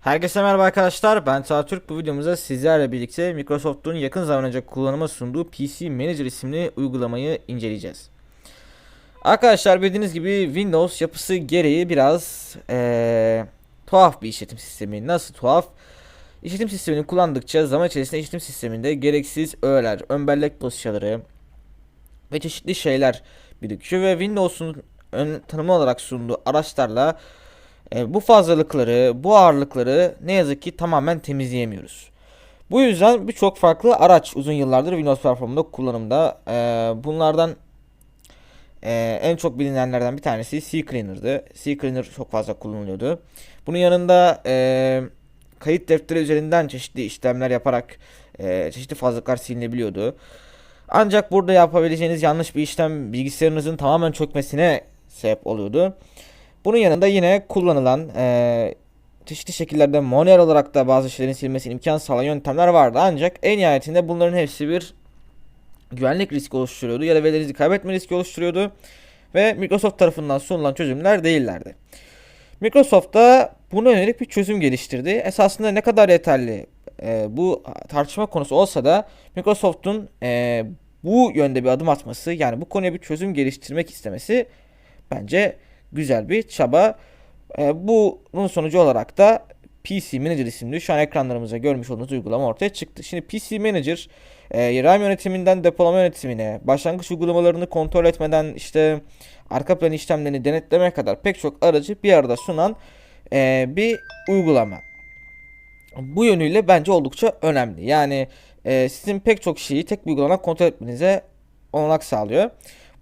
Herkese merhaba arkadaşlar ben Türk bu videomuzda sizlerle birlikte Microsoft'un yakın zaman önce kullanıma sunduğu PC Manager isimli uygulamayı inceleyeceğiz. Arkadaşlar bildiğiniz gibi Windows yapısı gereği biraz eee, tuhaf bir işletim sistemi. Nasıl tuhaf? İşletim sistemini kullandıkça zaman içerisinde işletim sisteminde gereksiz öğeler, ön bellek dosyaları ve çeşitli şeyler birikiyor ve Windows'un ön tanımı olarak sunduğu araçlarla e, bu fazlalıkları, bu ağırlıkları ne yazık ki tamamen temizleyemiyoruz. Bu yüzden birçok farklı araç uzun yıllardır Windows platformunda kullanımda. E, bunlardan e, en çok bilinenlerden bir tanesi CCleaner'dı. CCleaner çok fazla kullanılıyordu. Bunun yanında e, kayıt defteri üzerinden çeşitli işlemler yaparak e, çeşitli fazlalıklar silinebiliyordu. Ancak burada yapabileceğiniz yanlış bir işlem bilgisayarınızın tamamen çökmesine sebep oluyordu. Bunun yanında yine kullanılan eee, çeşitli şekillerde manuel olarak da bazı şeylerin silmesine imkan sağlayan yöntemler vardı. Ancak en nihayetinde bunların hepsi bir güvenlik riski oluşturuyordu ya da verilerinizi kaybetme riski oluşturuyordu. Ve Microsoft tarafından sunulan çözümler değillerdi. Microsoft da buna yönelik bir çözüm geliştirdi. Esasında ne kadar yeterli e, bu tartışma konusu olsa da Microsoft'un e, bu yönde bir adım atması yani bu konuya bir çözüm geliştirmek istemesi bence güzel bir çaba. E, bunun sonucu olarak da PC Manager isimli şu an ekranlarımıza görmüş olduğunuz uygulama ortaya çıktı. Şimdi PC Manager e, RAM yönetiminden depolama yönetimine, başlangıç uygulamalarını kontrol etmeden işte arka plan işlemlerini denetlemeye kadar pek çok aracı bir arada sunan e, bir uygulama. Bu yönüyle bence oldukça önemli. Yani e, sizin pek çok şeyi tek bir uygulamadan kontrol etmenize olanak sağlıyor.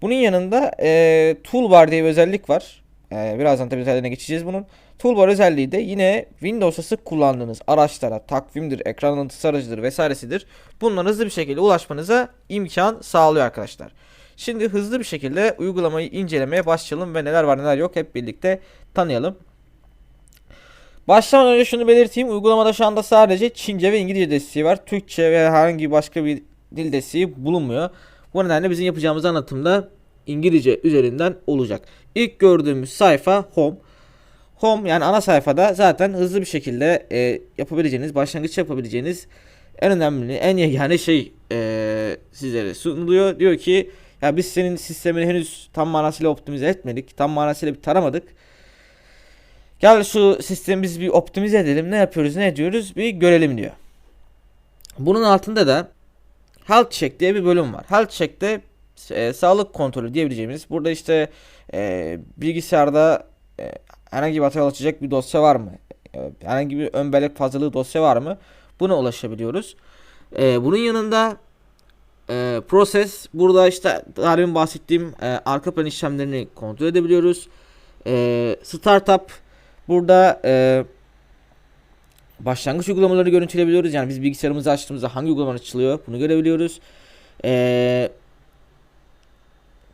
Bunun yanında e, Toolbar diye bir özellik var. E, birazdan tabii detaylarına geçeceğiz bunun. Toolbar özelliği de yine Windows'ta sık kullandığınız araçlara, takvimdir, ekran alıntısı aracıdır vesairesidir. Bunlara hızlı bir şekilde ulaşmanıza imkan sağlıyor arkadaşlar. Şimdi hızlı bir şekilde uygulamayı incelemeye başlayalım ve neler var neler yok hep birlikte tanıyalım. Başlamadan önce şunu belirteyim. Uygulamada şu anda sadece Çince ve İngilizce desteği var. Türkçe ve herhangi başka bir dil desteği bulunmuyor. Bu nedenle bizim yapacağımız anlatımda İngilizce üzerinden olacak. İlk gördüğümüz sayfa Home. Home yani ana sayfada zaten hızlı bir şekilde e, yapabileceğiniz, başlangıç yapabileceğiniz en önemli, en yegane şey e, sizlere sunuluyor. Diyor ki ya biz senin sistemini henüz tam manasıyla optimize etmedik. Tam manasıyla bir taramadık. Gel şu sistemi biz bir optimize edelim. Ne yapıyoruz, ne ediyoruz bir görelim diyor. Bunun altında da Health Check diye bir bölüm var. Health Check'te e, sağlık kontrolü diyebileceğimiz. Burada işte e, bilgisayarda e, herhangi bir hata yol açacak bir dosya var mı? E, herhangi bir ön bellek fazlalığı dosya var mı? Buna ulaşabiliyoruz. E, bunun yanında e, Process burada işte daha demin bahsettiğim e, arka plan işlemlerini kontrol edebiliyoruz. E, startup burada e, başlangıç uygulamaları görüntüleyebiliyoruz. Yani biz bilgisayarımızı açtığımızda hangi uygulama açılıyor bunu görebiliyoruz. E,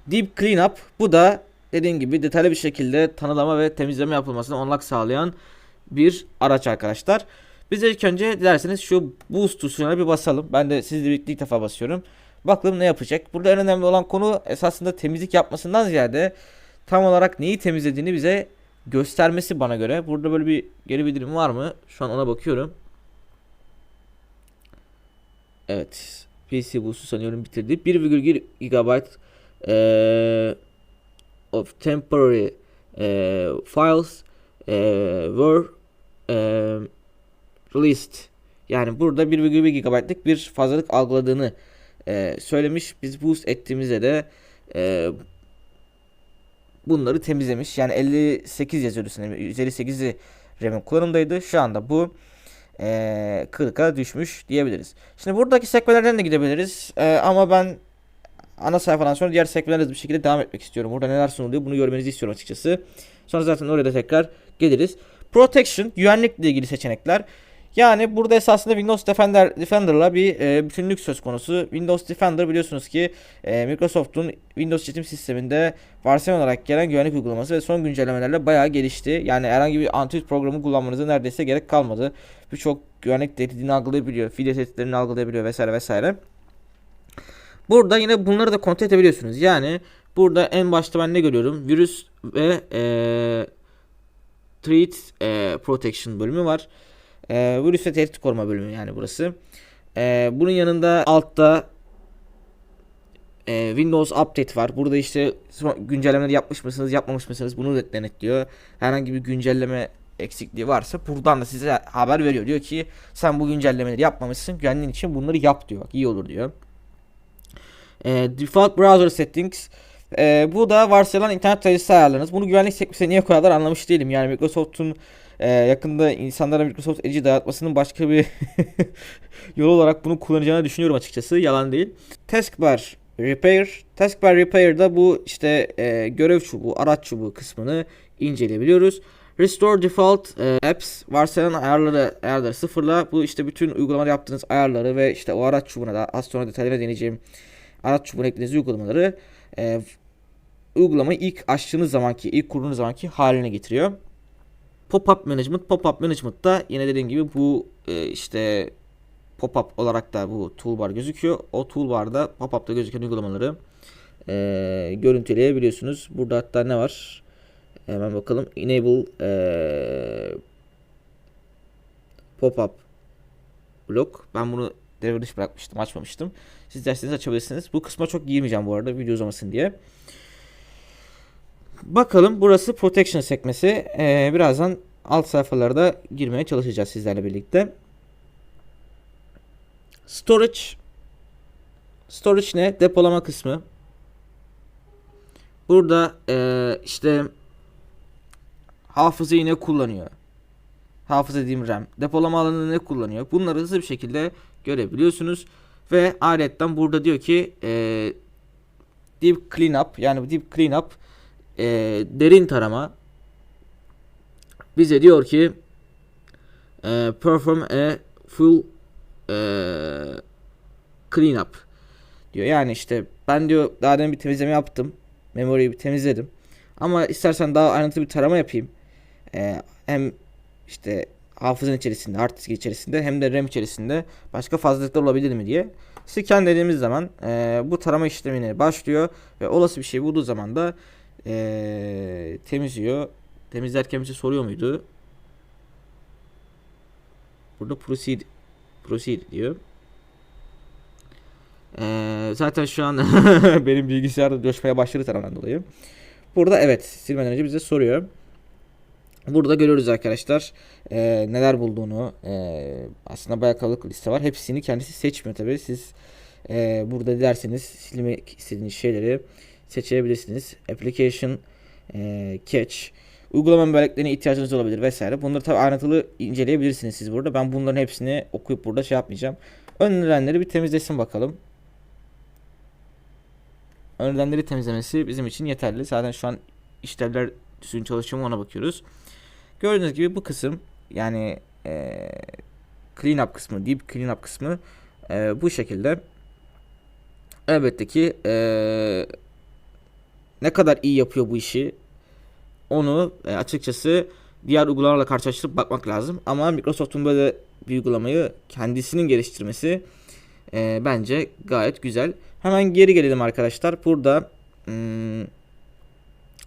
Deep Cleanup bu da dediğim gibi detaylı bir şekilde tanılama ve temizleme yapılmasına olanak sağlayan bir araç arkadaşlar. Biz ilk önce dilerseniz şu boost tuşuna bir basalım. Ben de sizle birlikte ilk defa basıyorum. Bakalım ne yapacak. Burada en önemli olan konu esasında temizlik yapmasından ziyade tam olarak neyi temizlediğini bize göstermesi bana göre. Burada böyle bir geri bildirim var mı? Şu an ona bakıyorum. Evet. PC Boost'u sanıyorum bitirdi. 1,1 GB eee of temporary eee, files eee, were eee, released. Yani burada 1,1 GB'lık bir fazlalık algıladığını eee, söylemiş. Biz boost ettiğimizde de eee, bunları temizlemiş. Yani 58 yazıyordu sanırım. 158'i RAM'in kullanımdaydı. Şu anda bu eee 40'a düşmüş diyebiliriz. Şimdi buradaki sekmelerden de gidebiliriz. Eee, ama ben ana sayfadan sonra diğer sekmelerle bir şekilde devam etmek istiyorum. Burada neler sunuluyor bunu görmenizi istiyorum açıkçası. Sonra zaten oraya da tekrar geliriz. Protection, güvenlikle ilgili seçenekler. Yani burada esasında Windows Defender Defender'la bir e, bütünlük söz konusu. Windows Defender biliyorsunuz ki e, Microsoft'un Windows işletim sisteminde varsayılan olarak gelen güvenlik uygulaması ve son güncellemelerle bayağı gelişti. Yani herhangi bir antivirüs programı kullanmanıza neredeyse gerek kalmadı. Birçok güvenlik tehdidini algılayabiliyor, fidye tehditlerini algılayabiliyor vesaire vesaire. Burada yine bunları da kontrol edebiliyorsunuz. Yani burada en başta ben ne görüyorum? Virüs ve eee Threat e, Protection bölümü var. E, virüs ve tehdit koruma bölümü yani burası. E, bunun yanında altta e, Windows Update var. Burada işte güncellemeleri yapmış mısınız, yapmamış mısınız bunu denetliyor. Herhangi bir güncelleme eksikliği varsa buradan da size haber veriyor. Diyor ki sen bu güncellemeleri yapmamışsın. Güvenliğin için bunları yap diyor. Bak, iyi olur diyor. E, default Browser Settings e, bu da varsayılan internet tarayıcısı ayarlarınız. Bunu güvenlik sekmesine niye koyarlar anlamış değilim. Yani Microsoft'un e, yakında insanlara Microsoft Edge'i dayatmasının başka bir yol olarak bunu kullanacağını düşünüyorum açıkçası. Yalan değil. Taskbar Repair. Taskbar Repair'da bu işte e, görev çubuğu, araç çubuğu kısmını inceleyebiliyoruz. Restore Default e, Apps varsayılan ayarları ayarları sıfırla. Bu işte bütün uygulamalar yaptığınız ayarları ve işte o araç çubuğuna da az sonra detaylı deneyeceğim araç çubuğuna eklediğiniz uygulamaları e, uygulamayı ilk açtığınız zamanki, ilk kurduğunuz zamanki haline getiriyor. Pop-up management, pop-up management da yine dediğim gibi bu e, işte pop-up olarak da bu toolbar gözüküyor. O toolbarda pop-up'ta gözüken uygulamaları e, görüntüleyebiliyorsunuz. Burada hatta ne var? Hemen bakalım. Enable e, pop-up blok. Ben bunu devre dışı bırakmıştım, açmamıştım. Siz derseniz açabilirsiniz. Bu kısma çok girmeyeceğim bu arada video uzamasın diye. Bakalım burası protection sekmesi. Ee, birazdan alt sayfalarda girmeye çalışacağız sizlerle birlikte. Storage Storage ne? Depolama kısmı. Burada ee, işte hafızayı ne kullanıyor? Hafıza dediğim RAM. Depolama alanını ne kullanıyor? Bunları hızlı bir şekilde görebiliyorsunuz. Ve ayrıca burada diyor ki ee, deep cleanup yani deep cleanup e, derin tarama bize diyor ki e, perform a full e, cleanup diyor. Yani işte ben diyor daha demin bir temizleme yaptım. Memoriyi bir temizledim. Ama istersen daha ayrıntılı bir tarama yapayım. E, hem işte hafızanın içerisinde, hard disk içerisinde hem de RAM içerisinde başka fazlalıklar olabilir mi diye. Scan dediğimiz zaman e, bu tarama işlemine başlıyor ve olası bir şey bulduğu zaman da ee, temizliyor. Temizlerken bize soruyor muydu? Burada proceed proceed diyor. Ee, zaten şu an benim bilgisayarda coşmaya başladı tarafından dolayı. Burada evet silmeden önce bize soruyor. Burada görüyoruz arkadaşlar e, neler bulduğunu. E, aslında bayağı kalabalık liste var. Hepsini kendisi seçmiyor tabii. Siz e, burada dilerseniz silmek istediğiniz şeyleri seçebilirsiniz. Application, e, Catch, uygulama belleklerine ihtiyacınız olabilir vesaire. Bunları tabi ayrıntılı inceleyebilirsiniz siz burada. Ben bunların hepsini okuyup burada şey yapmayacağım. Önerilenleri bir temizlesin bakalım. Önerilenleri temizlemesi bizim için yeterli. Zaten şu an işlevler düzgün çalışıyor mu ona bakıyoruz. Gördüğünüz gibi bu kısım yani e, clean up kısmı, deep clean up kısmı e, bu şekilde. Elbette ki e, ne kadar iyi yapıyor bu işi onu e, açıkçası diğer uygulamalarla karşılaştırıp bakmak lazım. Ama Microsoft'un böyle bir uygulamayı kendisinin geliştirmesi e, bence gayet güzel. Hemen geri gelelim arkadaşlar. Burada hmm,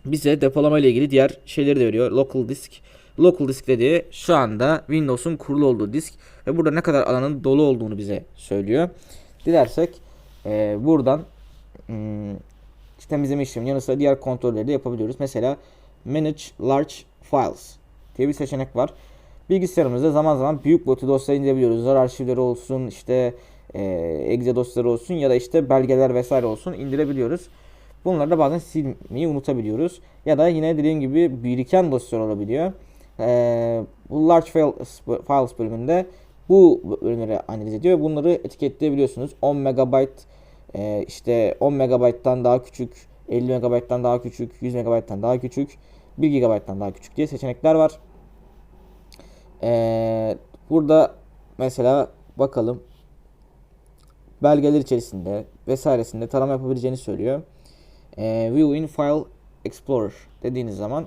bize depolama ile ilgili diğer şeyleri de veriyor. Local disk. Local disk dediği şu anda Windows'un kurulu olduğu disk ve burada ne kadar alanın dolu olduğunu bize söylüyor. Dilersek e, buradan hmm, temizleme işleminin yanı sıra diğer kontrolleri de yapabiliyoruz. Mesela Manage Large Files diye bir seçenek var. Bilgisayarımızda zaman zaman büyük boyutlu dosyaları indirebiliyoruz. Zar arşivleri olsun, işte e, exe dosyaları olsun ya da işte belgeler vesaire olsun indirebiliyoruz. Bunları da bazen silmeyi unutabiliyoruz. Ya da yine dediğim gibi biriken dosyalar olabiliyor. E, bu Large Files, Files bölümünde bu bölümleri analiz ediyor. Bunları etiketleyebiliyorsunuz. 10 MB e, işte 10 MB'dan daha küçük, 50 MB'dan daha küçük, 100 MB'dan daha küçük, 1 GB'dan daha küçük diye seçenekler var. Ee, burada mesela bakalım belgeler içerisinde vesairesinde tarama yapabileceğini söylüyor. Ee, View in File Explorer dediğiniz zaman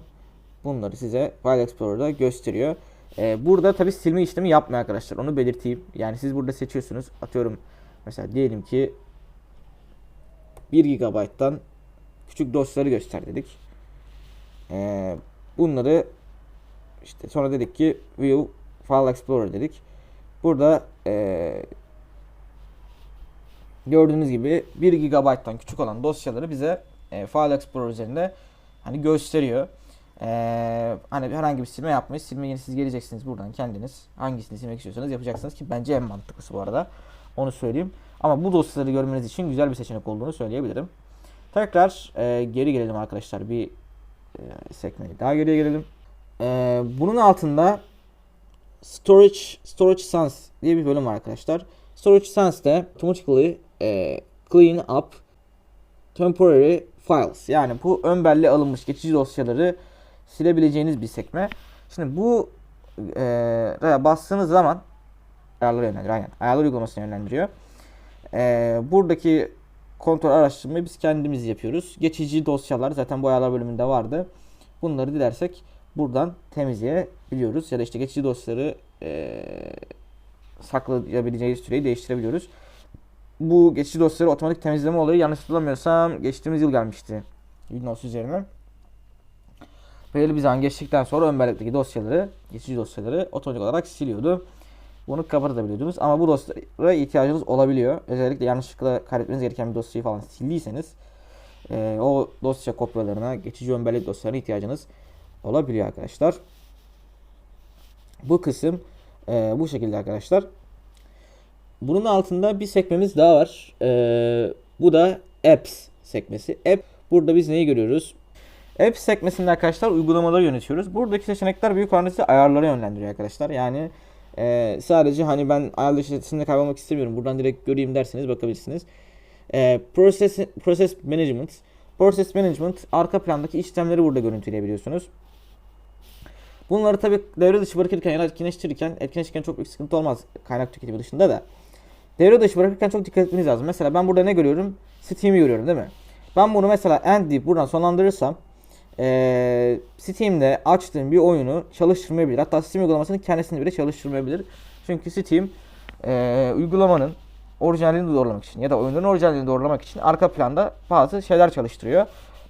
bunları size File Explorer'da gösteriyor. Ee, burada tabi silme işlemi yapmıyor arkadaşlar. Onu belirteyim. Yani siz burada seçiyorsunuz. Atıyorum mesela diyelim ki 1 GB'dan küçük dosyaları göster dedik. Ee, bunları işte sonra dedik ki View File Explorer dedik. Burada eee, gördüğünüz gibi 1 GB'tan küçük olan dosyaları bize e, File Explorer üzerinde hani gösteriyor. Eee, hani herhangi bir silme yapmayız. Silme yeni siz geleceksiniz buradan kendiniz. Hangisini silmek istiyorsanız yapacaksınız ki bence en mantıklısı bu arada. Onu söyleyeyim. Ama bu dosyaları görmeniz için güzel bir seçenek olduğunu söyleyebilirim. Tekrar e, geri gelelim arkadaşlar. Bir e, sekmeyi daha geriye gelelim. E, bunun altında Storage Storage Sense diye bir bölüm var arkadaşlar. Storage Sense'de automatically e, clean up temporary files. Yani bu ön belleğe alınmış geçici dosyaları silebileceğiniz bir sekme. Şimdi bu e, bastığınız zaman ayarları yönlendiriyor. Aynen. Ayarlar uygulamasını yönlendiriyor. E, buradaki kontrol araştırmayı biz kendimiz yapıyoruz. Geçici dosyalar zaten bu ayarlar bölümünde vardı. Bunları dilersek buradan temizleyebiliyoruz. Ya da işte geçici dosyaları e, saklayabileceği süreyi değiştirebiliyoruz. Bu geçici dosyaları otomatik temizleme olayı yanlış hatırlamıyorsam geçtiğimiz yıl gelmişti. Windows üzerine. Belirli bir zaman geçtikten sonra ön bellekteki dosyaları, geçici dosyaları otomatik olarak siliyordu. Bunu kapatabiliyordunuz ama bu dosyalara ihtiyacınız olabiliyor. Özellikle yanlışlıkla kaydetmeniz gereken bir dosyayı falan sildiyseniz e, o dosya kopyalarına, geçici ön dosyalarına ihtiyacınız olabiliyor arkadaşlar. Bu kısım e, bu şekilde arkadaşlar. Bunun altında bir sekmemiz daha var. E, bu da Apps sekmesi. App burada biz neyi görüyoruz? Apps sekmesinde arkadaşlar uygulamaları yönetiyoruz. Buradaki seçenekler büyük oranda ayarlara yönlendiriyor arkadaşlar. Yani e, sadece hani ben ayar listesinde kaybolmak istemiyorum. Buradan direkt göreyim derseniz bakabilirsiniz. E, process, process Management. Process Management arka plandaki işlemleri burada görüntüleyebiliyorsunuz. Bunları tabi devre dışı bırakırken ya da etkinleştirirken, etkinleştirirken çok büyük sıkıntı olmaz kaynak tüketimi dışında da. Devre dışı bırakırken çok dikkat etmeniz lazım. Mesela ben burada ne görüyorum? Steam'i görüyorum değil mi? Ben bunu mesela end deyip buradan sonlandırırsam ee, Steam'de açtığım bir oyunu çalıştırmayabilir. Hatta Steam uygulamasının kendisini bile çalıştırmayabilir. Çünkü Steam ee, uygulamanın orijinalini doğrulamak için ya da oyunun orijinalini doğrulamak için arka planda bazı şeyler çalıştırıyor.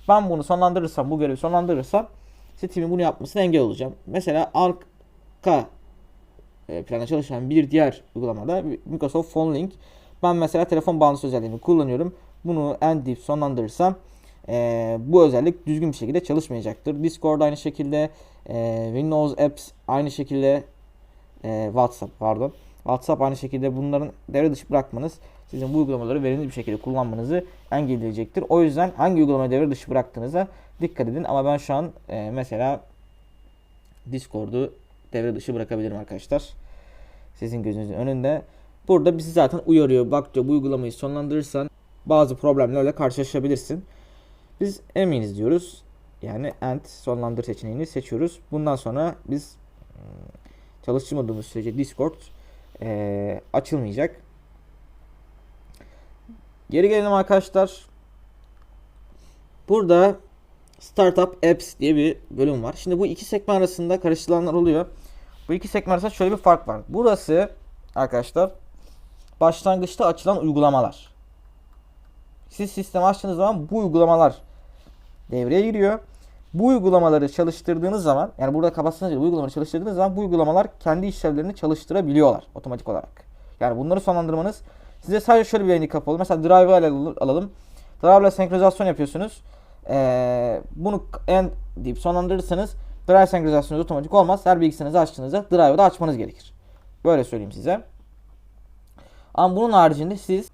Ben bunu sonlandırırsam, bu görevi sonlandırırsam Steam'in bunu yapmasına engel olacağım. Mesela arka e, planda çalışan bir diğer uygulamada Microsoft Phone Link. Ben mesela telefon bağlantısı özelliğini kullanıyorum. Bunu end deyip sonlandırırsam e, bu özellik düzgün bir şekilde çalışmayacaktır. Discord aynı şekilde, e, Windows Apps aynı şekilde, e, WhatsApp pardon. WhatsApp aynı şekilde bunların devre dışı bırakmanız sizin bu uygulamaları verimli bir şekilde kullanmanızı engelleyecektir. O yüzden hangi uygulamayı devre dışı bıraktığınıza dikkat edin. Ama ben şu an e, mesela Discord'u devre dışı bırakabilirim arkadaşlar. Sizin gözünüzün önünde. Burada bizi zaten uyarıyor. Bak diyor bu uygulamayı sonlandırırsan bazı problemlerle karşılaşabilirsin. Biz eminiz diyoruz. Yani end sonlandır seçeneğini seçiyoruz. Bundan sonra biz ıı, çalıştırmadığımız sürece Discord e, açılmayacak. Geri gelelim arkadaşlar. Burada Startup Apps diye bir bölüm var. Şimdi bu iki sekme arasında karıştırılanlar oluyor. Bu iki sekme arasında şöyle bir fark var. Burası arkadaşlar başlangıçta açılan uygulamalar. Siz sistemi açtığınız zaman bu uygulamalar devreye giriyor. Bu uygulamaları çalıştırdığınız zaman yani burada kapatsanız bu uygulamaları çalıştırdığınız zaman bu uygulamalar kendi işlevlerini çalıştırabiliyorlar otomatik olarak. Yani bunları sonlandırmanız size sadece şöyle bir yayını kapalı. Mesela Drive'ı alalım. Drive ile senkronizasyon yapıyorsunuz. Ee, bunu en deyip sonlandırırsanız Drive senkronizasyonu otomatik olmaz. Her bilgisayarınızı açtığınızda Drive'ı da açmanız gerekir. Böyle söyleyeyim size. Ama bunun haricinde siz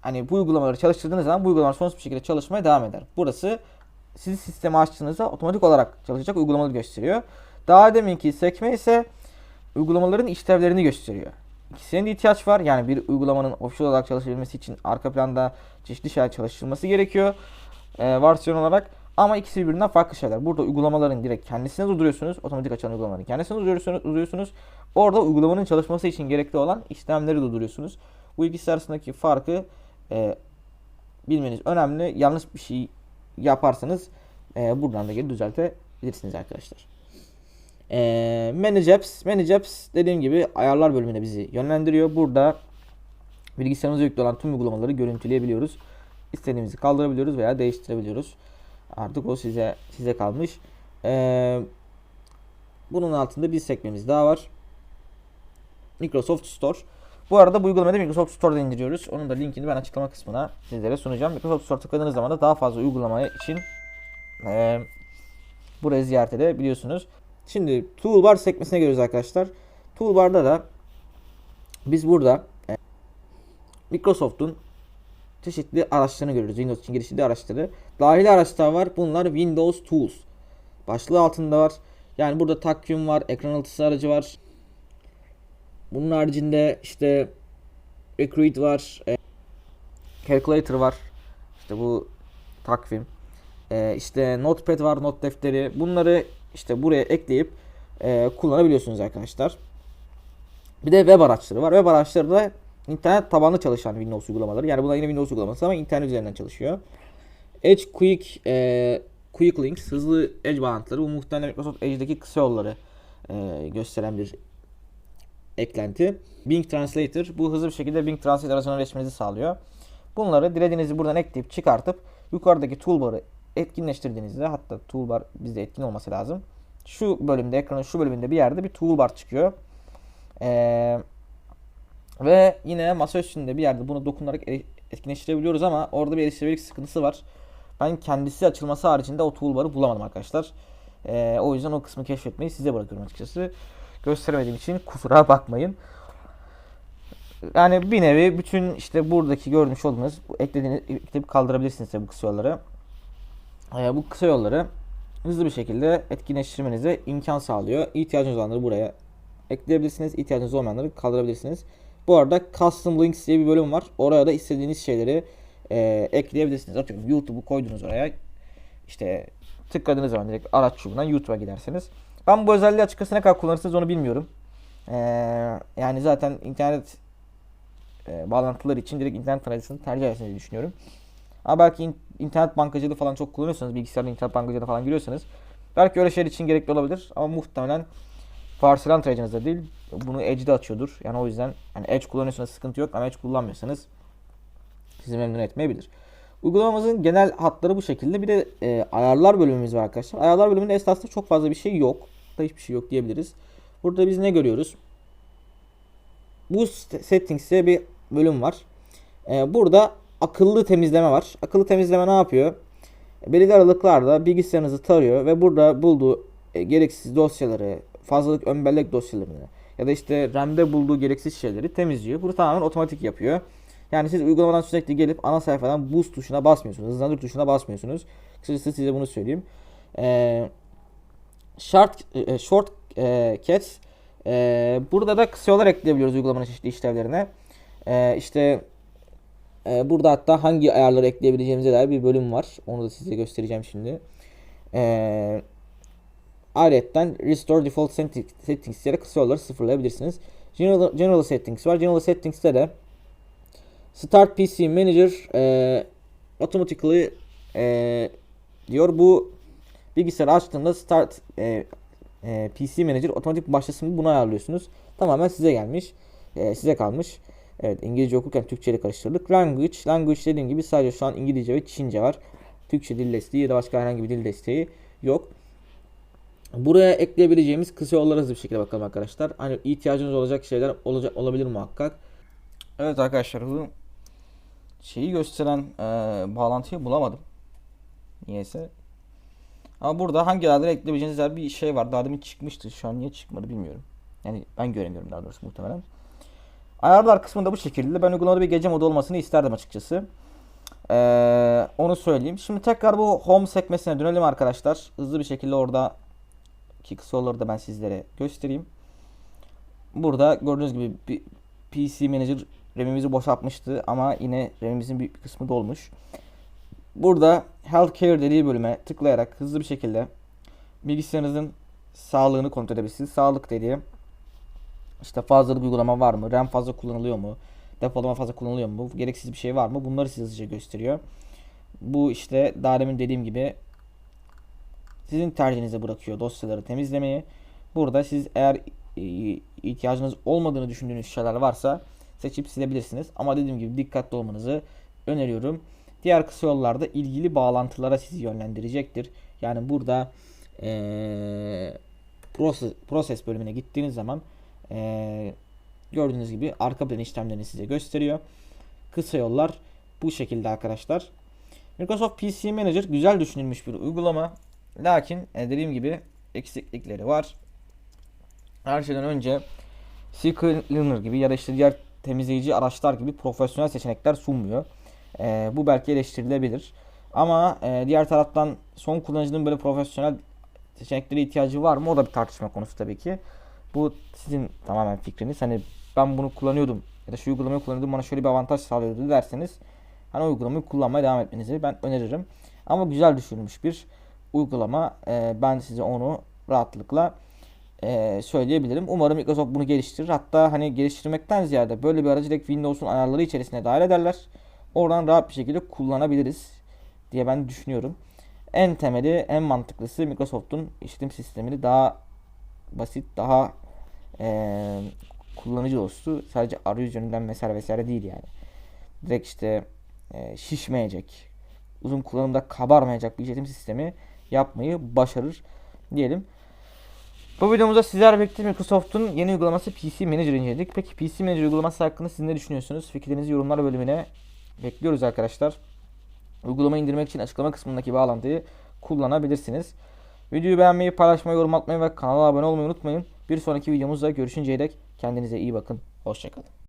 hani bu uygulamaları çalıştırdığınız zaman bu uygulamalar sonsuz bir şekilde çalışmaya devam eder. Burası siz sistemi açtığınızda otomatik olarak çalışacak uygulamaları gösteriyor. Daha deminki sekme ise uygulamaların işlevlerini gösteriyor. İkisine de ihtiyaç var. Yani bir uygulamanın official olarak çalışabilmesi için arka planda çeşitli şeyler çalışılması gerekiyor. E, varsyon olarak. Ama ikisi birbirinden farklı şeyler. Burada uygulamaların direkt kendisine durduruyorsunuz. Otomatik açan uygulamaların kendisine durduruyorsunuz. Orada uygulamanın çalışması için gerekli olan işlemleri durduruyorsunuz. Bu ikisi arasındaki farkı e, bilmeniz önemli. Yanlış bir şey yaparsanız e, buradan da geri düzeltebilirsiniz arkadaşlar. E, Manage Apps. Manage Apps dediğim gibi ayarlar bölümüne bizi yönlendiriyor. Burada bilgisayarımıza yüklü olan tüm uygulamaları görüntüleyebiliyoruz. İstediğimizi kaldırabiliyoruz veya değiştirebiliyoruz. Artık o size size kalmış. E, bunun altında bir sekmemiz daha var. Microsoft Store. Bu arada bu uygulamayı da Microsoft Store'da indiriyoruz. Onun da linkini ben açıklama kısmına sizlere sunacağım. Microsoft Store tıkladığınız zaman da daha fazla uygulamaya için eee burayı ziyaret edebiliyorsunuz. Şimdi toolbar sekmesine geliyoruz arkadaşlar. Toolbar'da da biz burada e, Microsoft'un çeşitli araçlarını görüyoruz. Windows için geliştirdiği araçları. Dahili araçlar var. Bunlar Windows Tools. Başlığı altında var. Yani burada takvim var, ekran altısı aracı var. Bunun haricinde işte Recruit var, e, Calculator var. İşte bu takvim. E, işte Notepad var, not defteri. Bunları işte buraya ekleyip e, kullanabiliyorsunuz arkadaşlar. Bir de web araçları var. Web araçları da internet tabanlı çalışan Windows uygulamaları. Yani bunlar yine Windows uygulaması ama internet üzerinden çalışıyor. Edge Quick e, Quick Links hızlı Edge bağlantıları. Bu muhtemelen Microsoft Edge'deki kısa yolları e, gösteren bir eklenti. Bing Translator bu hızlı bir şekilde Bing Translate aracına erişmenizi sağlıyor. Bunları dilediğinizi buradan ekleyip çıkartıp yukarıdaki toolbar'ı etkinleştirdiğinizde hatta toolbar bizde etkin olması lazım. Şu bölümde ekranın şu bölümünde bir yerde bir toolbar çıkıyor. Ee, ve yine masa üstünde bir yerde bunu dokunarak e- etkinleştirebiliyoruz ama orada bir erişilebilirlik sıkıntısı var. Ben kendisi açılması haricinde o toolbar'ı bulamadım arkadaşlar. Ee, o yüzden o kısmı keşfetmeyi size bırakıyorum açıkçası. Gösteremediğim için kusura bakmayın. Yani bir nevi bütün işte buradaki görmüş olduğunuz eklediğiniz ekleyip kaldırabilirsiniz bu kısa yolları. Ee, bu kısa yolları hızlı bir şekilde etkinleştirmenize imkan sağlıyor. İhtiyacınız olanları buraya ekleyebilirsiniz. İhtiyacınız olmayanları kaldırabilirsiniz. Bu arada Custom Links diye bir bölüm var. Oraya da istediğiniz şeyleri e, ekleyebilirsiniz. Atıyorum YouTube'u koydunuz oraya. İşte tıkladığınız zaman direkt araç çubuğundan YouTube'a gidersiniz. Ben bu özelliği açıkçası ne kadar kullanırsınız onu bilmiyorum. Ee, yani zaten internet e, bağlantıları için direkt internet aracısını tercih edersiniz diye düşünüyorum. Ama belki in- internet bankacılığı falan çok kullanıyorsanız, bilgisayarda internet bankacılığı falan giriyorsanız belki öyle şeyler için gerekli olabilir ama muhtemelen varsayılan tarayıcınızda değil. Bunu Edge'de açıyordur. Yani o yüzden hani Edge kullanıyorsanız sıkıntı yok ama Edge kullanmıyorsanız sizi memnun etmeyebilir. Uygulamamızın genel hatları bu şekilde. Bir de e, ayarlar bölümümüz var arkadaşlar. Ayarlar bölümünde esasında çok fazla bir şey yok. Da hiçbir şey yok diyebiliriz. Burada biz ne görüyoruz? Bu settings diye bir bölüm var. E, burada akıllı temizleme var. Akıllı temizleme ne yapıyor? Belirli aralıklarda bilgisayarınızı tarıyor ve burada bulduğu e, gereksiz dosyaları, fazlalık ön bellek dosyalarını ya da işte RAM'de bulduğu gereksiz şeyleri temizliyor. Bunu tamamen otomatik yapıyor. Yani siz uygulamadan sürekli gelip ana sayfadan boost tuşuna basmıyorsunuz. Hızlandır tuşuna basmıyorsunuz. Kısacası size bunu söyleyeyim. Ee, short, e, short e, cats e, burada da kısa yollar ekleyebiliyoruz uygulamanın çeşitli işlevlerine. E, işte e, burada hatta hangi ayarları ekleyebileceğimize dair bir bölüm var. Onu da size göstereceğim şimdi. E, Ayrıca Restore Default Settings ile kısa yolları sıfırlayabilirsiniz. General, General Settings var. General Settings'te de Start PC Manager e, automatically e, diyor. Bu bilgisayarı açtığında Start e, e, PC Manager otomatik başlasın bunu ayarlıyorsunuz. Tamamen size gelmiş. E, size kalmış. Evet İngilizce okurken Türkçe ile karıştırdık. Language. Language dediğim gibi sadece şu an İngilizce ve Çince var. Türkçe dil desteği ya da başka herhangi bir dil desteği yok. Buraya ekleyebileceğimiz kısa yollara bir şekilde bakalım arkadaşlar. Hani ihtiyacınız olacak şeyler olacak olabilir muhakkak. Evet arkadaşlar bu şeyi gösteren e, bağlantıyı bulamadım. Niyeyse. Ama burada hangi ayarları ekleyebileceğiniz bir şey var. Daha demin çıkmıştı. Şu an niye çıkmadı bilmiyorum. Yani ben göremiyorum daha doğrusu muhtemelen. Ayarlar kısmında bu şekilde. Ben uygulamada bir gece modu olmasını isterdim açıkçası. Ee, onu söyleyeyim. Şimdi tekrar bu home sekmesine dönelim arkadaşlar. Hızlı bir şekilde orada ki kısa da ben sizlere göstereyim. Burada gördüğünüz gibi PC Manager RAM'imizi boşaltmıştı ama yine RAM'imizin bir kısmı dolmuş. Burada Healthcare dediği bölüme tıklayarak hızlı bir şekilde bilgisayarınızın sağlığını kontrol edebilirsiniz. Sağlık dediği işte fazlalık uygulama var mı? RAM fazla kullanılıyor mu? Depolama fazla kullanılıyor mu? Gereksiz bir şey var mı? Bunları size hızlıca gösteriyor. Bu işte daha demin dediğim gibi sizin tercihinize bırakıyor dosyaları temizlemeyi. Burada siz eğer ihtiyacınız olmadığını düşündüğünüz şeyler varsa seçip silebilirsiniz. Ama dediğim gibi dikkatli olmanızı öneriyorum. Diğer kısa yollarda ilgili bağlantılara sizi yönlendirecektir. Yani burada ee, Process, Process bölümüne gittiğiniz zaman eee, gördüğünüz gibi arka plan işlemlerini size gösteriyor. Kısa yollar bu şekilde arkadaşlar. Microsoft PC Manager güzel düşünülmüş bir uygulama. Lakin e, dediğim gibi eksiklikleri var. Her şeyden önce CCleaner gibi ya da işte diğer temizleyici araçlar gibi profesyonel seçenekler sunmuyor. E, bu belki eleştirilebilir. Ama e, diğer taraftan son kullanıcının böyle profesyonel seçeneklere ihtiyacı var mı? O da bir tartışma konusu tabii ki. Bu sizin tamamen fikriniz. Hani ben bunu kullanıyordum ya da şu uygulamayı kullanıyordum bana şöyle bir avantaj sağlıyordu derseniz hani uygulamayı kullanmaya devam etmenizi ben öneririm. Ama güzel düşünülmüş bir uygulama. Ee, ben size onu rahatlıkla e, söyleyebilirim. Umarım Microsoft bunu geliştirir. Hatta hani geliştirmekten ziyade böyle bir aracı direkt Windows'un ayarları içerisine dahil ederler. Oradan rahat bir şekilde kullanabiliriz diye ben düşünüyorum. En temeli, en mantıklısı Microsoft'un işletim sistemini daha basit, daha eee, kullanıcı dostu. Sadece arayüz yönünden vesaire vesaire değil yani. Direkt işte eee, şişmeyecek, uzun kullanımda kabarmayacak bir işletim sistemi yapmayı başarır diyelim. Bu videomuzda sizlerle birlikte Microsoft'un yeni uygulaması PC Manager inceledik. Peki PC Manager uygulaması hakkında siz ne düşünüyorsunuz? Fikirlerinizi yorumlar bölümüne bekliyoruz arkadaşlar. Uygulama indirmek için açıklama kısmındaki bağlantıyı kullanabilirsiniz. Videoyu beğenmeyi, paylaşmayı, yorum atmayı ve kanala abone olmayı unutmayın. Bir sonraki videomuzda görüşünceye dek kendinize iyi bakın. Hoşçakalın.